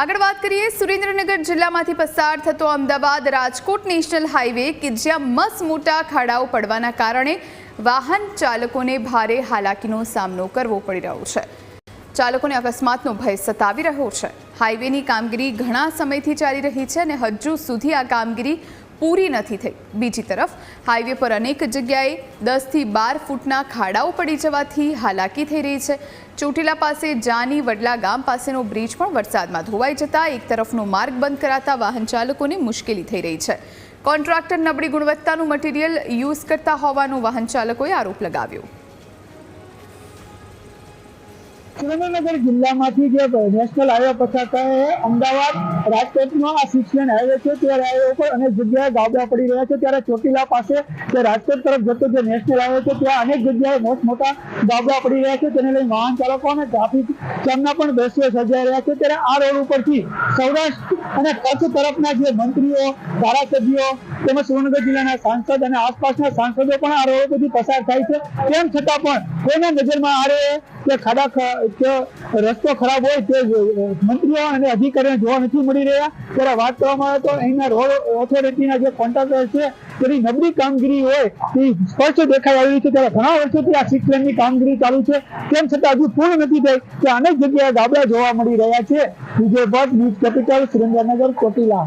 આગળ વાત કરીએ, સુરેન્દ્રનગર જિલ્લામાંથી પસાર થતો અમદાવાદ રાજકોટ નેશનલ હાઈવે કે જ્યાં મસ મોટા ખાડાઓ પડવાના કારણે વાહન ચાલકોને ભારે હાલાકીનો સામનો કરવો પડી રહ્યો છે. ચાલકોને અકસ્માતનો ભય સતાવી રહ્યો છે. હાઈવેની કામગીરી ઘણા સમયથી ચાલી રહી છે અને હજુ સુધી આ કામગીરી પૂરી નથી થઈ. બીજી તરફ, હાઈવે પર અનેક જગ્યાએ દસથી બાર ફૂટના ખાડાઓ પડી જવાથી હાલાકી થઈ રહી છે. ચોટીલા પાસે જાની વડલા ગામ પાસેનો બ્રિજ પણ વરસાદમાં ધોવાઈ જતા એક તરફનો માર્ગ બંધ કરાતા વાહન ચાલકોને મુશ્કેલી થઈ રહી છે. કોન્ટ્રાક્ટર નબળી ગુણવત્તાનું મટીરિયલ યુઝ કરતા હોવાનો વાહન ચાલકોએ આરોપ લગાવ્યો. સુરેન્દ્રનગર જિલ્લામાંથી જે નેશનલ હાઈવે પસાર થાય અમદાવાદ રાજકોટનો આ શિક્ષણ હાઈવે છે તે હાઈવે ઉપર અનેક જગ્યાએ ગાબડા પડી રહ્યા છે. ત્યારે ચોટીલા પાસે જે રાજકોટ તરફ જતો જે નેશનલ હાઈવે છે, ત્યાં અનેક જગ્યાએ મોટ ગાબડા પડી રહ્યા છે. તેને લઈ વાહન ચાલકો અને ટ્રાફિક જામના પણ દ્રશ્યો સર્જાઈ રહ્યા છે. ત્યારે આ રોડ ઉપરથી સૌરાષ્ટ્ર અને કચ્છ તરફના જે મંત્રીઓ, ધારાસભ્યો તેમજ સુરેન્દ્રનગર જિલ્લાના સાંસદ અને આસપાસના સાંસદો પણ આ રોડ ઉપરથી પસાર થાય છે. તેમ છતાં પણ કોઈના નજરમાં આ કે ખાડા કે રસ્તો ખરાબ હોય તે મંત્રીઓ અને અધિકારીઓ જોવા નથી મળી રહ્યા. ત્યારે વાત કરવામાં આવે તો અહીંના રોડ ઓથોરિટીના જે કોન્ટ્રાક્ટર છે, તેની નબળી કામગીરી હોય તે સ્પષ્ટ દેખાઈ આવી છે. ત્યારે ઘણા વર્ષોથી આ સિક્સ લેનની કામગીરી ચાલુ છે. તેમ છતાં હજુ પૂર્ણ નથી થઈ કે અનેક જગ્યાએ ગાબડા જોવા મળી રહ્યા છે. Vijay Bhatt news capital, Surendranagar, Chotila.